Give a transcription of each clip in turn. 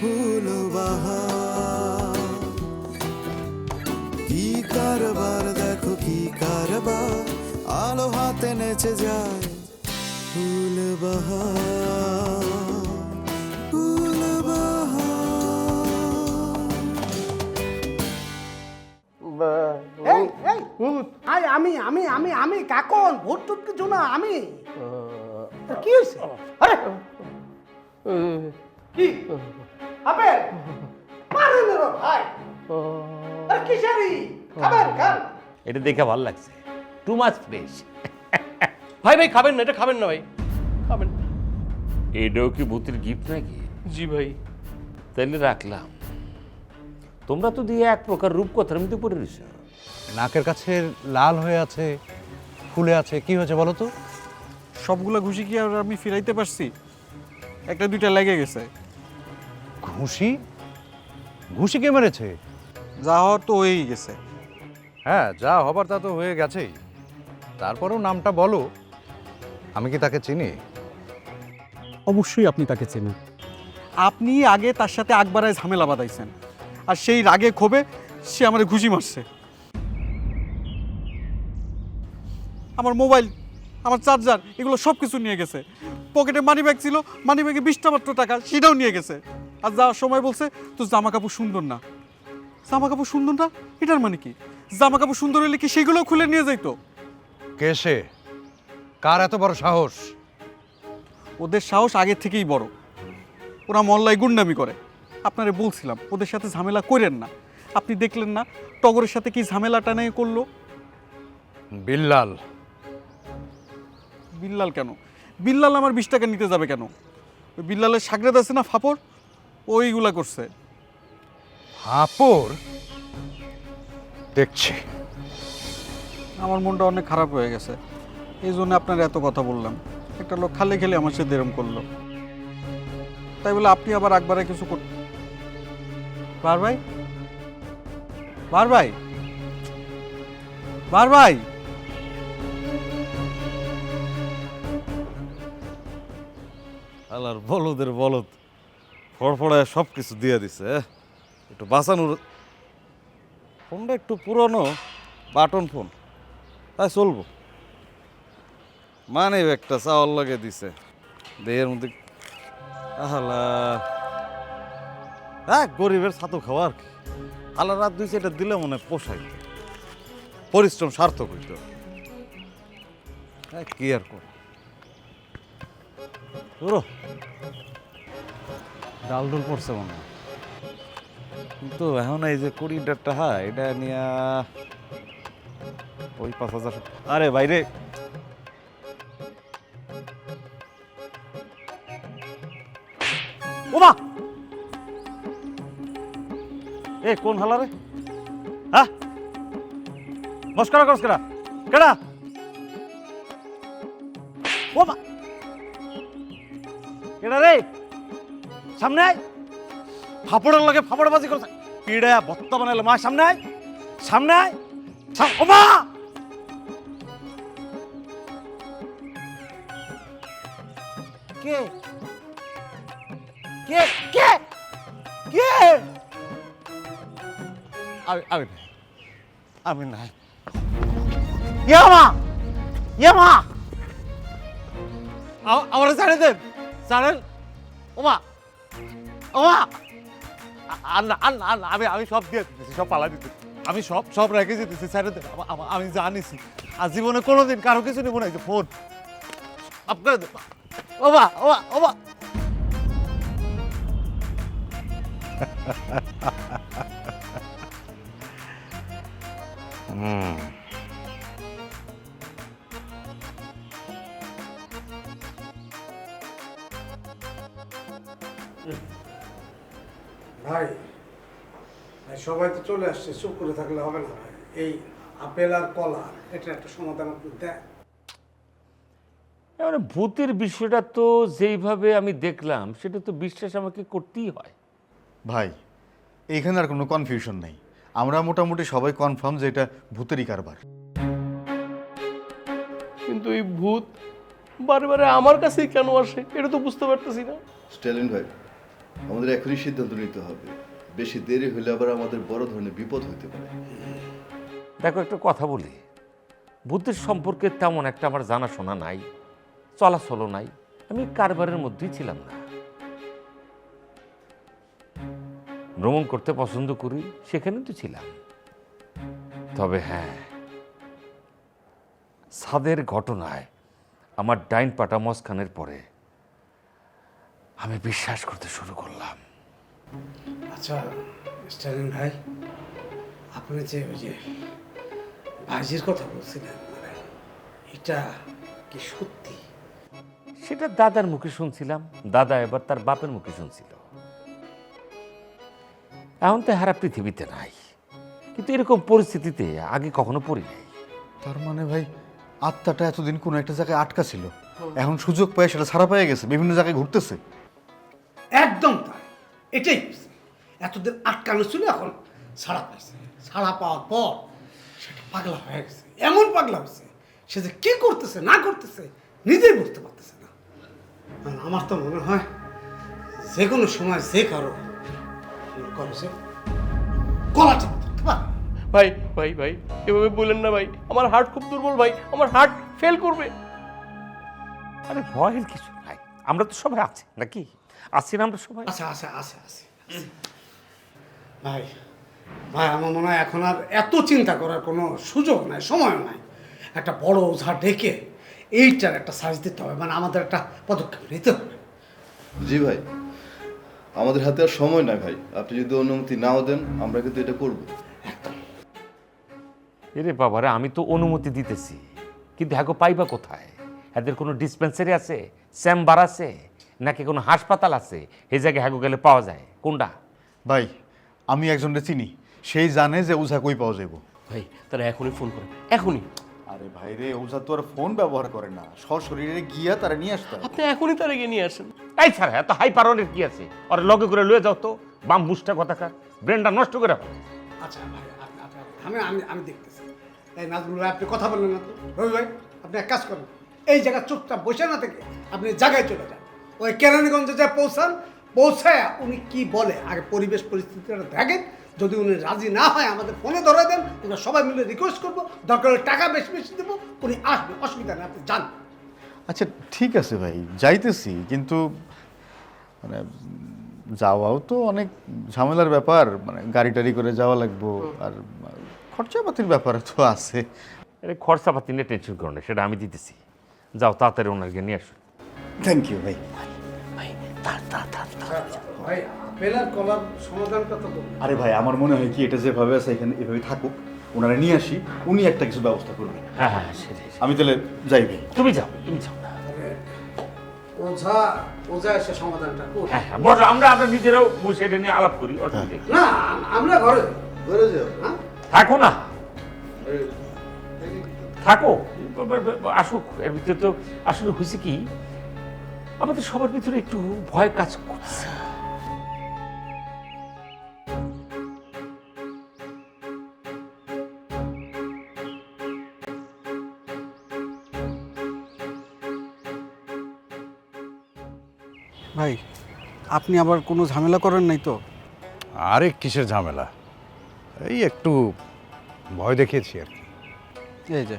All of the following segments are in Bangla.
ফুল বাহার কি কারবার দেখো কি কারবার। আলো হাতে নেচে যায় ফুল বাহার ফুল বাহার আমি আমি আমি আমি কাকন ভোট টুট কিছু না আমি। কি হয়েছে? আরে! কি? আপেল। মারেন রে ভাই আরে কিসারি খাবেন খান। এটা দেখে ভালো লাগছে। টু মাছ ফ্রেশ ভাই ভাই খাবেন না এটা খাবেন না ভাই। খাবেন। এটাও কি ভূতের গিফট নাকি? জি ভাই। তাইলে রাখলাম। তোমরা তো দিয়ে এক প্রকার রূপকথার মধ্যে পড়ে রয়েছ। নাকের কাছে লাল হয়ে আছে ফুলে আছে কি হয়েছে বলো তো? সবগুলা ঘুষি কি আর আমি ফিরাইতে পারছি? একটা দুইটা লেগে গেছে। ঘুষি? ঘুষি কে মেরেছে? যা হওয়ার তো হয়েই গেছে। হ্যাঁ যা হবার তা তো হয়ে গেছেই। তারপরেও নামটা বলো। আমি কি তাকে চিনি? অবশ্যই আপনি তাকে চেনেন। আপনি আগে তার সাথে আকবারায় ঝামেলা বাঁধাইছেন। আর সেই রাগে ক্ষোভে সে আমার ঘুষি মারছে। আমার মোবাইল আমার চার্জার এগুলো সব কিছু নিয়ে গেছে। পকেটে মানি ব্যাগ ছিল মানি ব্যাগে বিশটা মাত্র টাকা সেটাও নিয়ে গেছে। আর যাওয়ার সময় বলছে তো জামা কাপড় সুন্দর না। জামা কাপড় সুন্দর না? এটার মানে কি? জামা কাপড় সুন্দর হলে কি সেগুলোও খুলে নিয়ে যাইতো? কে সে? কার এত বড় সাহস? ওদের সাহস আগের থেকেই বড়। ওরা মল্লায় গুন্ডামি করে। আপনারে বলছিলাম ওদের সাথে ঝামেলা করেন না। আপনি দেখলেন না টগরের সাথে কি ঝামেলাটা নিয়ে করল? বিল্লাল। বিল্লাল কেন? বিল্লাল আমার বিশ টাকা নিতে যাবে কেন? ওই বিল্লালের সাগরেদ আছে না ফাপড়? ওইগুলা করছে। হাপড় দেখছি। আমার মনটা অনেক খারাপ হয়ে গেছে। এই জন্য আপনার এত কথা বললাম। একটা লোক খালে খেলে আমার সাথে এরম করল। তাই বলে আপনি আবার একবারে কিছু কর বার ভাই বার ভাই বার ভাই আলার বলদের বলদ ফড়ফড়ায় সব কিছু দিয়ে দিছে। একটু বাঁচানোর ফোনটা একটু পুরনো, বাটন ফোন। তাই চলবো। মানে একটা চাওয়ার লাগে দিছে। দেহের মধ্যে আহালা। হ্যাঁ গরিবের ছাতু খাওয়া আর কি। আল্লাহ রাত দুই এটা দিলে মনে পোষাই পরিশ্রম সার্থক হইতো। হ্যাঁ কি আর কর। ডাল ডুল পড়ছে মনে হয়। কিন্তু এখন এই যে কুড়ি টাকা এটা নিয়া ওই পাঁচ হাজার আরে বাইরে। ওমা! এ কোন হালা রে? হ্যাঁ? মস্করা করস কেডা? কেডা? সামনে আয়। ফাপড়ের লাগে ফাপড়বাজি করছে। পিড়া ভত্তা বানাইলে মা সামনে আয়। সামনে আয়। সাম- মা! কে? কে? কে? কে? আমি আমি নাই। আমি নাই। ইয়ামা ইয়ামা আমার ছাড়ে দেন। ছাড়েন ওমা আল্লাহ আল্লাহ আল্লাহ আমি আমি সব দিয়ে দিতেছি, সব পালা দিতেছি। আমি সব সব রেখে স্যারে দেন আমা- জানিছি আর জীবনে কোনোদিন কারও কিছু নেব না যে ফোন। আপনার ওবা ওবা ওবা ভাই সবাই তো চলে আসছে চুপ করে থাকলে হবে না। ভাই এই আপেল আর কলা এটা একটা সমাধান আপনি দেন এবারে ভূতের বিষয়টা তো যেইভাবে আমি দেখলাম সেটা তো বিশ্বাস আমাকে করতেই হয়। ভাই এইখানে আর কোনো কনফিউশন নেই। আমরা মোটামুটি সবাই কনফার্ম যে এটা ভূতেরই কারবার। কিন্তু এই ভূত বারে বারে আমার কাছেই কেন আসে? এটা তো বুঝতে পারতেছি না। স্ট্যালিন ভাই আমাদের এখনই সিদ্ধান্ত নিতে হবে। বেশি দেরি হলে আবার আমাদের বড় ধরনের বিপদ হতে পারে। দেখো, একটা কথা বলি। ভূতের সম্পর্কে তেমন একটা আমার জানাশোনা নাই, চলাচলও নাই। আমি কারবারের মধ্যেই ছিলাম না। ভ্রমণ করতে পছন্দ করি সেখানে তো ছিলাম। তবে হ্যাঁ ছাদের ঘটনায় আমার ডাইন পাটা মস্কানের পরে আমি বিশ্বাস করতে শুরু করলাম। আচ্ছা স্টালিন ভাই আপনি যে ওই যে ভাইজির কথা বলছিলেন মানে এটা কি সত্যি? সেটা দাদার মুখে শুনছিলাম দাদা এবার তার বাপের মুখে শুনছিল। এখন তো হারা পৃথিবীতে নাই কিন্তু এরকম পরিস্থিতিতে আগে কখনো পড়ি নাই। তার মানে ভাই আত্মাটা এতদিন কোনো একটা জায়গায় আটকা ছিল। এখন সুযোগ পায় সেটা ছাড়া পেয়ে গেছে বিভিন্ন জায়গায় ঘুরতেছে। এটাই এতদিন আটকানো ছিল এখন ছাড়া পাইছে। ছাড়া পাওয়ার পর সেটা পাগলা হয়ে গেছে। এমন পাগলা হয়েছে সে যে কি করতেছে না করতেছে নিজেই বুঝতে পারতেছে না। আমার তো মনে হয় যে কোনো সময় যে কারও মনে করো গলা টিপে ধরতে পারে। ভাই ভাই ভাই এভাবে বললেন না ভাই। আমার হার্ট খুব দুর্বল ভাই আমার হার্ট ফেল করবে। আরে ভয়ের কিছু নাই আমরা তো সবাই আছি নাকি? আছি না আমরা সবাই? আচ্ছা আচ্ছা আচ্ছা আচ্ছা ভাই ভাই আমার মনে হয় এখন আর এত চিন্তা করার কোনো সুযোগ নাই সময় নাই। একটা বড় ওঝা ডেকে এইটার একটা সাইজ দিতে হবে মানে আমাদের একটা পদক্ষেপ নিতে হবে। জি ভাই আমাদের হাতে আর সময় নাই ভাই। আপনি যদি অনুমতি নাও দেন আমরা কিন্তু এটা করব। এরে বাবারে আমি তো অনুমতি দিতেছি। কিন্তু হ্যাঁ গো পাইবা কোথায়? এদের কোনো ডিসপেন্সারি আছে? চেম্বার আছে? নাকি কোনো হাসপাতাল আছে? এই জায়গায় হ্যাগো গেলে পাওয়া যায়। কোনটা? ভাই আমি একজনকে চিনি। সেই জানে যে ওঝা কই পাওয়া যাইব। ভাই তারা এখনই ফোন করে। এখনই। আরে ভাই রে ওঝা তো আর ফোন ব্যবহার করে না। সশরীরে গিয়া তারা নিয়ে আসতো আপনি এখনই তারা গিয়ে নিয়ে আসেন। এই ছাড়া এত হাই পারনের কি আছে? ওর লগে করে লয়ে যাও তো। বাম মুষ্টা কথাকার ব্রেনটা নষ্ট করে। আচ্ছা ভাই আমি আমি আমি দেখতেছি। এই নাজমুল ভাই আপনি কথা বললেন না তো। রবি ভাই আপনি এক কাজ করেন। এই জায়গা চুপচাপ বসে না থেকে আপনি জায়গায় চলে যান। ওই কেরানীগঞ্জে যা পৌঁছান পৌঁছায় উনি কি বলে? আগে পরিবেশ পরিস্থিতিটা দেখেন। যদি উনি রাজি না হয় আমাদের ফোনে ধরে দেন। আমরা সবাই মিলে রিকোয়েস্ট করব। দরকার টাকা বেশি বেশি দেবো। উনি আসবে অসুবিধা নেই আপনি যান। আচ্ছা ঠিক আছে ভাই যাইতেছি। কিন্তু মানে যাওয়াও তো অনেক ঝামেলার ব্যাপার। মানে গাড়ি টাড়ি করে যাওয়া লাগবো। আর খরচাপাতির ব্যাপার তো আছে। আরে খরচাপাতি নিয়ে টেনশন করো না সেটা আমি দিতেছি। যাও তাড়াতাড়ি ওনাকে নিয়ে আসো। থ্যাংক ইউ ভাই ভাই আপেল আর কলার সমাধানটা তো আরে ভাই আমার মনে হয় কি এটা যেভাবে আছে এখানে এভাবে থাকুক। ওনারা নিয়ে আসি উনি একটা কিছু ব্যবস্থা করবেন। হ্যাঁ হ্যাঁ সেটাই আমি তাহলে যাই ভাই। তুমি যাও তুমি যাও। ওঝা ওঝা এসে সমাধানটা করুন হ্যাঁ হ্যাঁ আমরা আমরা নিজেরাও বসে এটা নিয়ে আলাপ করি অসুবিধা না আমরা ঘরে ঘরে যাও হ্যাঁ? থাকো না। থাকো আসুক। এর ভিতরে তো আসলে হয়েছে কি আমাদের সবার ভিতরে একটু ভয় কাজ করছে। ভাই আপনি আবার কোনো ঝামেলা করেন নাই তো? আরে কিসের ঝামেলা? এই একটু ভয় দেখিয়েছি আর কি। এই যে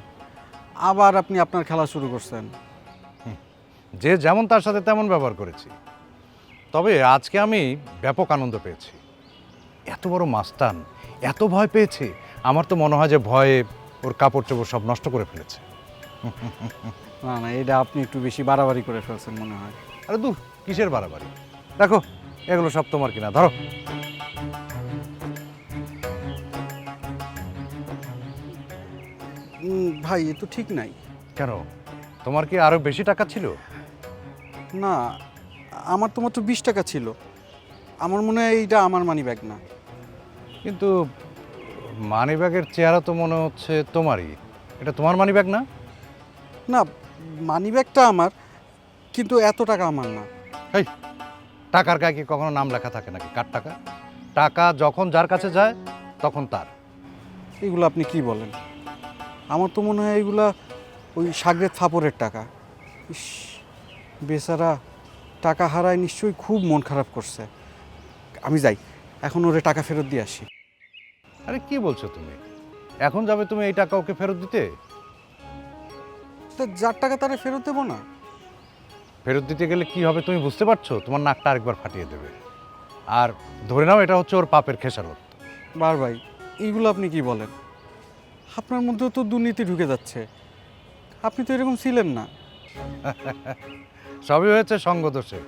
আবার আপনি আপনার খেলা শুরু করছেন। যে যেমন তার সাথে তেমন ব্যবহার করেছি। তবে আজকে আমি ব্যাপক আনন্দ পেয়েছি। এত বড় মাস্তান এত ভয় পেয়েছে আমার তো মনে হয় যে ভয়ে ওর কাপড় চোপড় সব নষ্ট করে ফেলেছে। না না এটা আপনি একটু বেশি বাড়াবাড়ি করে ফেলছেন মনে হয়। আরে দূর কিসের বাড়াবাড়ি? দেখো এগুলো সব তোমার কিনা ধরো। ভাই এ তো ঠিক নাই। কেন? তোমার কি আরও বেশি টাকা ছিল? না আমার তো মাত্র বিশ টাকা ছিল। আমার মনে হয় এইটা আমার মানি ব্যাগ না। কিন্তু মানিব্যাগের চেহারা তো মনে হচ্ছে তোমারই। এটা তোমার মানিব্যাগ না? না মানি ব্যাগটা আমার কিন্তু এত টাকা আমার না। এই টাকার গায়ে কি কখনো নাম লেখা থাকে নাকি? কার টাকা? টাকা যখন যার কাছে যায় তখন তার। এগুলো আপনি কি বলেন? আমার তো মনে হয় এগুলা ওই সাগরের থাপড়ের টাকা। ইস। বেচারা টাকা হারায় নিশ্চয়ই খুব মন খারাপ করছে। আমি যাই এখন ওরে টাকা ফেরত দিয়ে আসি। আরে কি বলছো তুমি? এখন যাবে তুমি এই টাকা ওকে ফেরত দিতে? তা যার টাকা তারে ফেরত দেবো না। ফেরত দিতে গেলে কি হবে তুমি বুঝতে পারছ? তোমার নাকটা আরেকবার ফাটিয়ে দেবে। আর ধরে নাও এটা হচ্ছে ওর পাপের খেসারত। বার ভাই এইগুলো আপনি কি বলেন? আপনার মধ্যেও তো দুর্নীতি ঢুকে যাচ্ছে। আপনি তো এরকম ছিলেন না। সবই হয়েছে সঙ্গদোষে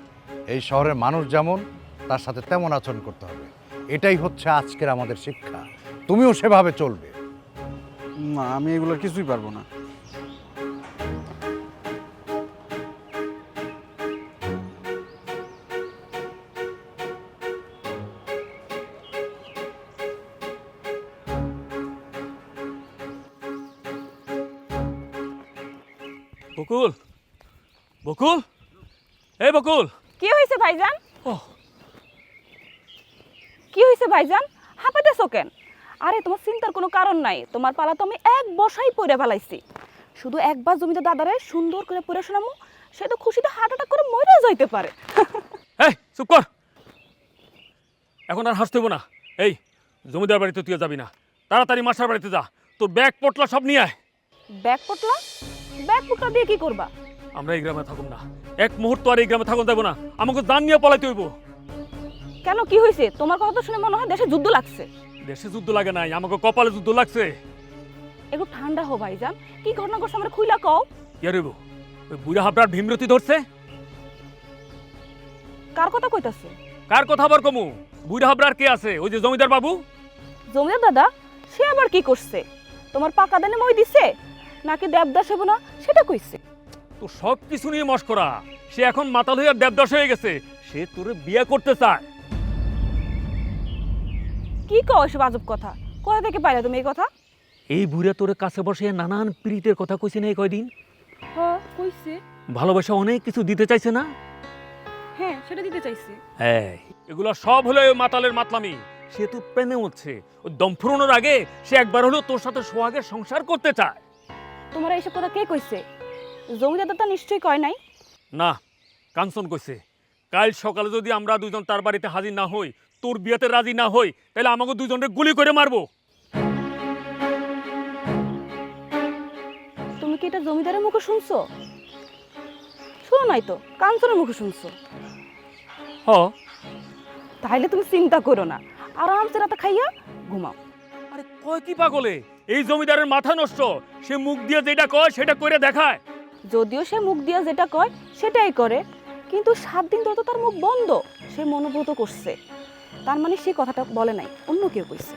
এই শহরের মানুষ যেমন তার সাথে তেমন আচরণ করতে হবে। এটাই হচ্ছে আজকের আমাদের শিক্ষা। তুমিও সেভাবে চলবে। না আমি এগুলো কিছুই পারব না। বকুল বকুল। বকুল। কি হয়েছে ভাইজান। কি হয়েছে ভাইজান? হাঁপাইতেছো কেন? আরে তোমার চিন্তার কোনো কারণ নাই। তোমার পালা তো আমি এক বসাই পড়ে ফেলাইছি। শুধু একবার জমিতে দাদারে সুন্দর করে পড়ে শোনামু সে তো খুশিতে হার্ট অ্যাটাক করে মরে যাইতে পারে। এই চুপ কর। এখন আর হাসতে হইবো না। এই জমিদার বাড়িতে তুই যাবি না। তাড়াতাড়ি মাসার বাড়িতে যা। তোর ব্যাগ পটলা সব নিয়ে আয়। ব্যাগ পটলা? ব্যাগ পটলা দিয়ে কি করবা? আমরা এই গ্রামে থাকুম না। এক মুহূর্ত আর এই গ্রামে থাকুন দেবো না। আমাকে দান নিয়ে পলাইতে হইব। কেন কি হয়েছে তোমার কথা তো শুনে মনে হয় দেশে যুদ্ধ লাগছে। দেশে যুদ্ধ লাগে নাই আমাকে কপালে যুদ্ধ লাগছে। একটু ঠান্ডা হো ভাইজান। কি ঘটনা করছে আমরা খুইলা কও? কে রইব ওই বুড়া হাবড়ার ভীমরতি ধরছে? কার কথা কইতাছে? কার কথা আবার কমু? বুড়া হাবড়ার কে আছে? ওই যে জমিদার বাবু? জমিদার দাদা সে আবার কি করছে? তোমার পাকা দানে মই দিছে? নাকি দেবদাস হব না সেটা কইছে? তো সব কিছু নিয়ে মস্করা সে এখন মাতাল হইয়া দেবদাস হয়ে গেছে। সে তোরে বিয়ে করতে চায়। কি কও এসব আজব কথা? কোথা থেকে পাইলে তুমি এই কথা? এই বুড়া তোরে কাছে বসে নানান কথা কইছে না এই কয়দিন? হ্যাঁ কইছে। ভালোবাসা অনেক কিছু দিতে চাইছে না? হ্যাঁ সেটা দিতে চাইছে। এই এগুলো সব হলো ওই মাতালের মাতলামি। সে তো প্রেমে উঠছে ওই দম ফুরোনোর আগে সে একবার হলো তোর সাথে সোহাগের সংসার করতে চায়। তোমার এইসব কথা কে কইছে? জমিদার দাদা নিশ্চয়ই কয় নাই? না কাঞ্চন কইছে কাল সকালে যদি আমরা দুজন তার বাড়িতে হাজির না হই তোর বিয়েতে রাজি না হই তাহলে আমাকে দুজনকে গুলি করে মারবো। তুমি কি এটা জমিদারের মুখে শুনছো? শুনো নাই তো কাঞ্চনের মুখে শুনছো? হ। তাহলে তুমি চিন্তা করো না আরামসে রাতে খাইয়া ঘুমাও। আরে কয় কি পাগলে এই জমিদারের মাথা নষ্ট সে মুখ দিয়ে যেটা কয় সেটা করে দেখায়। যদিও সে মুখ দিয়া যেটা কয় সেটাই করে। কিন্তু সাত দিন ধরে তো তার মুখ বন্ধ। সে মনোভূত করছে। তার মানে সে কথাটা বলে নাই অন্য কেউ কইছে।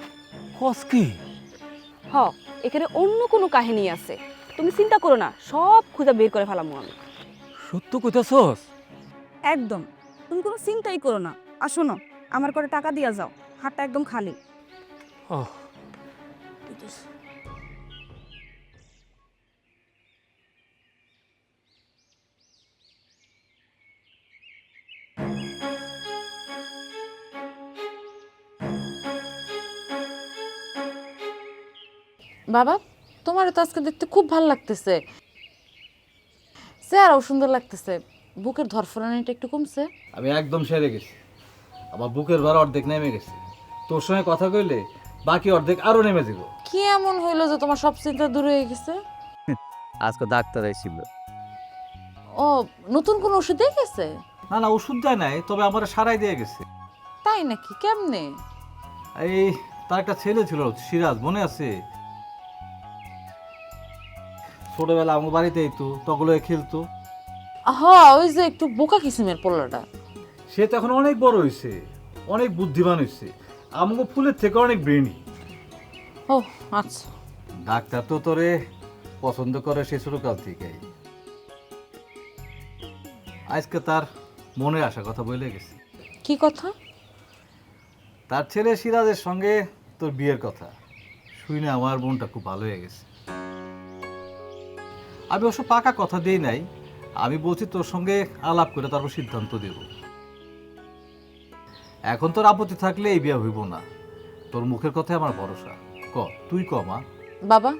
কস কি? হ এখানে অন্য কোনো কাহিনী আছে। তুমি চিন্তা করো না সব খুঁজে বের করে ফেলামু আমি। সত্য কইতাছস? একদম। তুমি কোনো চিন্তাই করো না। আর শোনো আমার করে টাকা দিয়া যাও। হাতটা একদম খালি। আহ, বাবা তোমার তো আজকে দেখতে খুব ভালো লাগতেছে। চেহারাও সুন্দর লাগতেছে। বুকের ধরফরানিটা একটু কমছে। আমি একদম সেরে গেছি। আমার বুকের ভার অর্ধেক নেমে গেছে। তোর সঙ্গে কথা কইলে বাকি অর্ধেক আরও নেমে যাব। কি এমন হইল যে তোমার সব চিন্তা দূর হয়ে গেছে? আজকে ডাক্তার আইছিল। ও নতুন কোন ওষুধ দিয়ে গেছে? না না ওষুধ দেয় নাই তবে আমার সারাই দিয়ে গেছে। তাই নাকি? কেমনে? এই তার একটা ছেলে ছিল সিরাজ মনে আছে? ছোটবেলা আমার বাড়িতে তো তগুলো খেলতো। হ ওই যে একটু বোকা কিসিমের পোলাটা। সে তো এখন অনেক বড় হয়েছে অনেক বুদ্ধিমান হয়েছে আমাকে ফুলের থেকে অনেক ব্রেনি। ও আচ্ছা। ডাক্তার তো তোরে পছন্দ করে সে ছোটকাল থেকেই আজকে তার মনে আসা কথা বলে গেছে। কি কথা? তার ছেলে সিরাজের সঙ্গে তোর বিয়ের কথা। শুনে আমার বোনটা খুব ভালো হয়ে গেছে। আমি অবশ্য পাকা কথা দিই নাই। আমি বলছি তোর সঙ্গে আলাপ করে তারপর সিদ্ধান্ত দেব। এখন তোর আপত্তি থাকলে এই বিয়ে হইব না। তোর মুখের কথাই আমার ভরসা। ক তুই ক মা। বাবা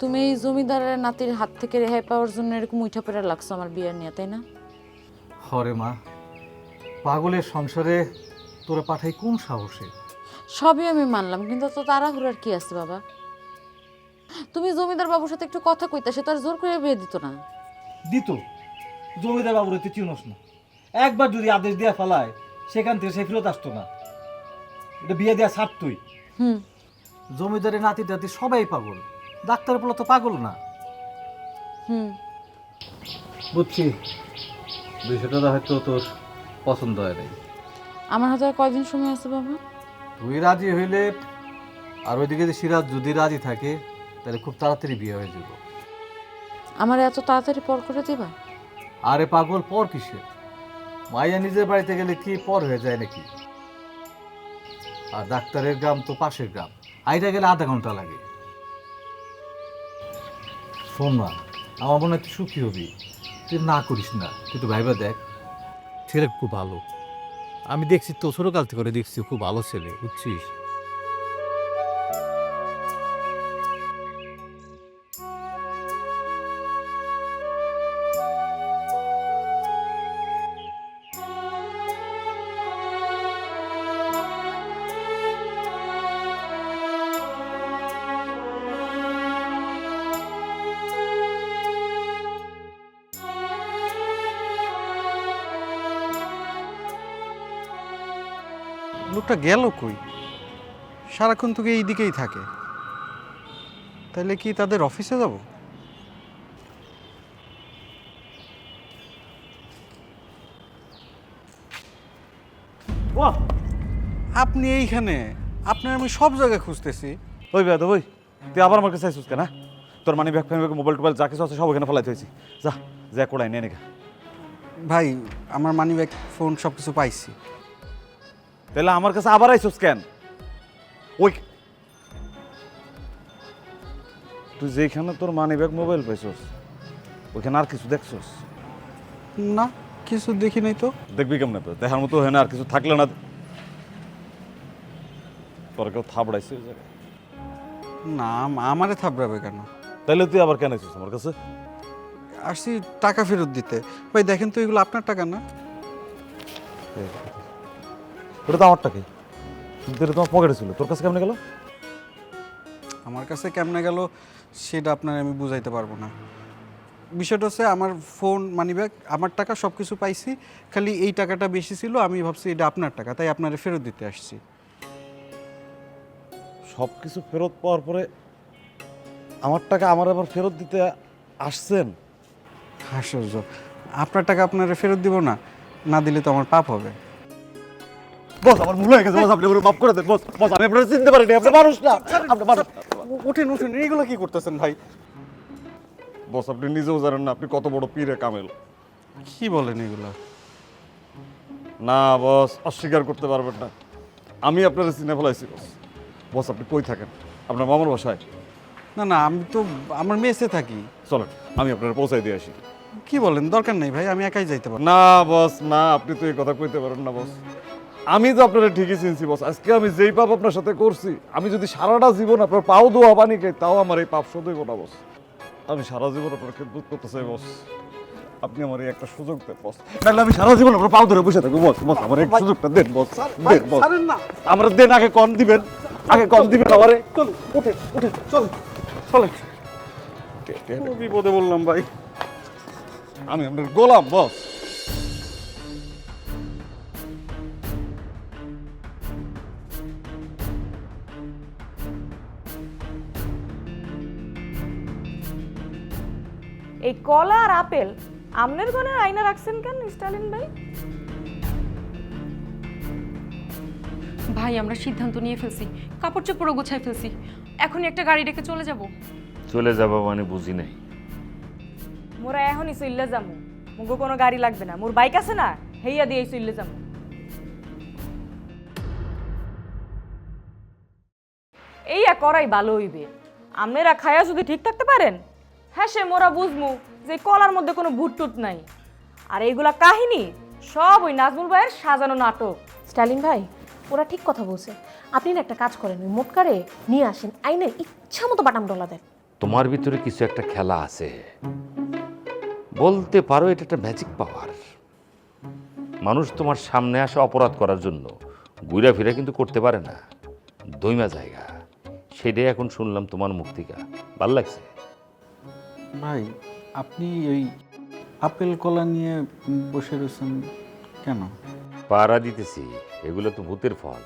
তুমি এই জমিদারের নাতির হাত থেকে রেহাই পাওয়ার জন্য এরকম উঠা পেরা লাগছো আমার বিয়ে নিয়ে তাই না? হরে মা। পাগলের সংসারে তোরা পাঠাই কোন সাহসে? সবই আমি মানলাম কিন্তু তো তাড়াহুড়ার কি আছে বাবা? তুমি জমিদার বাবুর সাথে একটু কথা কইতা সে তো আর জোর করে বিয়ে দিত না। দিত? জমিদার বাবুর তুই চিনস না। একবার যদি আদেশ দেওয়া ফেলায় সেখান থেকে সে ফেরত আসতো না। এটা বিয়ে দেওয়া ছাড় তুই। হুম। জমিদারের নাতি টাতি সবাই পাগল। ডাক্তার বলে তো পাগল না। হুম। বুঝছি। বিষয়টা হয়তো তোর পছন্দ হয় নাই। আমার হাতে আর কয়দিন সময় আছে বাবা? তুই রাজি হইলে আর ওইদিকে যে সিরাজ যদি রাজি থাকে তাহলে খুব তাড়াতাড়ি বিয়ে হয়ে যাব। আমার এত তাড়াতাড়ি পর করে দিবা? আরে পাগল পর কিসে মাইয়া নিজের বাড়িতে গেলে কি পর হয়ে যায় নাকি? আর ডাক্তারের গ্রাম তো পাশের গ্রাম। আইটা গেলে আধা ঘণ্টা লাগে। শোন না আমার মনে হয় তুই সুখী হবি। তুই না করিস না তুই তো ভাইবা দেখ। ছেলে খুব ভালো। আমি দেখছি তো ছোটকাল থেকে করে দেখছি খুব ভালো ছেলে বুঝছিস? লোকটা গেল কই? সারাক্ষণ তোকে এই দিকেই থাকে। তাহলে কি তাদের অফিসে যাব? আপনি এইখানে। আপনার আমি সব জায়গায় খুঁজতেছি। ওই বেদ ওই। তুই আবার আমার কাছে আইসুস কেন হ্যাঁ? তোর মানে ব্যাগ ফ্যান মোবাইল টোবাইল যা কিছু আছে সব এখানে ফেলাইতে হয়েছি। যা যা কোড়াই নে নেগা ভাই আমার মানি ব্যাগ ফোন সব কিছু পাইছি। তাহলে আমার কাছে আবার আইসুস কেন? ওই তুই যেখানে তোর মানি ব্যাগ মোবাইল পাইছস ওইখানে আর কিছু দেখছস? না কিছু দেখি নাই তো। দেখবি কেমন তো দেখার মতো হয় না আর কিছু থাকলে না। তোর কেউ থাবড়াইছে ওই জায়গায়? না আমারে থাবড়াবে কেন? তাহলে তুই আবার কেন আইছিস আমার কাছে? আসছি টাকা ফেরত দিতে। ভাই দেখেন তো এগুলো আপনার টাকা না? ওটা তো আমার টাকাই কিন্তু এটা তোমার পকেটে ছিল। তোর কাছে কেমন গেল? আমার কাছে কেমনে গেল সেটা আপনার আমি বুঝাইতে পারব না। বিষয়টা হচ্ছে আমার ফোন মানিব্যাগ আমার টাকা সব কিছু পাইছি খালি এই টাকাটা বেশি ছিল আমি ভাবছি এটা আপনার টাকা তাই আপনারে ফেরত দিতে আসছি। সব কিছু ফেরত পাওয়ার পরে আমার টাকা আমার আবার ফেরত দিতে আসছেন? আশ্চর্য। আপনার টাকা আপনারে ফেরত দিব না না দিলে তো আমার পাপ হবে। বস আমার ভুল হয়ে গেছে বস আপনি মাফ করে দেন বস বস আমি আপনার চিনতে পারিনি আপনি মানুষ না। আপনি মানুষ। উঠেন উঠেন এইগুলো কি করতেছেন ভাই? বস আপনি নিজেও জানেন না আপনি কত বড় পীরে কামেল। কি বলেন এগুলো? না বস অস্বীকার করতে পারবেন না। আমি আপনার চিনে ফেলাইছি বস। বস আপনি কই থাকেন? আপনার মামার বাসায়? না না আমি তো আমার মেসে থাকি। চলেন আমি আপনার পৌঁছাই দিয়ে আসি। কি বলেন দরকার নেই ভাই আমি একাই যাইতে পারব। না বস না আপনি তো এই কথা কইতে পারেন না বস। আমি তো আপনারা ঠিকই চিনছি বস আজকে আমি যেই পাপ আপনার সাথে করছি আমি যদি সারাটা জীবন আপনার পাও দোয়া পানি খাই তাও আমার এই পাপ শোধ হইব না বস আমি সারা জীবন আপনার খেদমত করতে চাই বস আপনি আমার এই একটা সুযোগ দেন বস নাহলে আমি সারা জীবন আপনার পাও ধরে বসে থাকব বস বস আমার এই সুযোগটা দেন বস দেন বস আমার দেন আগে কম দিবেন। আগে কম দিবেন আমারে। উঠে উঠে চল চলে বিপদে বললাম ভাই। আমি আপনার গোলাম বস এই কলা আর আপেল আমনের গনের আয়না রাখছেন কেন স্টালিন ভাই? ভাই আমরা সিদ্ধান্ত নিয়ে ফেলছি। কাপড় চোপড়ও গোছায় ফেলছি। এখনই একটা গাড়ি ডেকে চলে যাব। চলে যাব মানে বুঝি নাই। মোরা এখনই চললে যাব। মুগো কোনো গাড়ি লাগবে না। মোর বাইক আছে না হেইয়া দিয়ে চললে যাব। করাই ভালো হইবে। আপনারা খায়া যদি ঠিক থাকতে পারেন হ্যাঁ সে মোরা বুঝমু যে কলার মধ্যে কোনো ভুট টুট নাই। আর এইগুলা কাহিনী সব ওই নাজমুল ভাইয়ের সাজানো নাটক। স্টালিন ভাই ওরা ঠিক কথা বলছে। আপনি না একটা কাজ করেন ওই মোটকারে নিয়ে আসেন আইনে ইচ্ছা মতো বাটাম ডলা দেন। তোমার ভিতরে কিছু একটা খেলা আছে। বলতে পারো এটা একটা ম্যাজিক পাওয়ার মানুষ তোমার সামনে আসে অপরাধ করার জন্য। ঘুরা ফিরা কিন্তু করতে পারে না। দইমা জায়গা। সেটাই এখন শুনলাম তোমার মুখ থেকে। ভালো লাগছে? ভাই, আপনি ওই আপেল কলা নিয়ে বসে রয়েছেন কেন? পাড়া দিতেছি, এগুলো তো ভূতের ফল।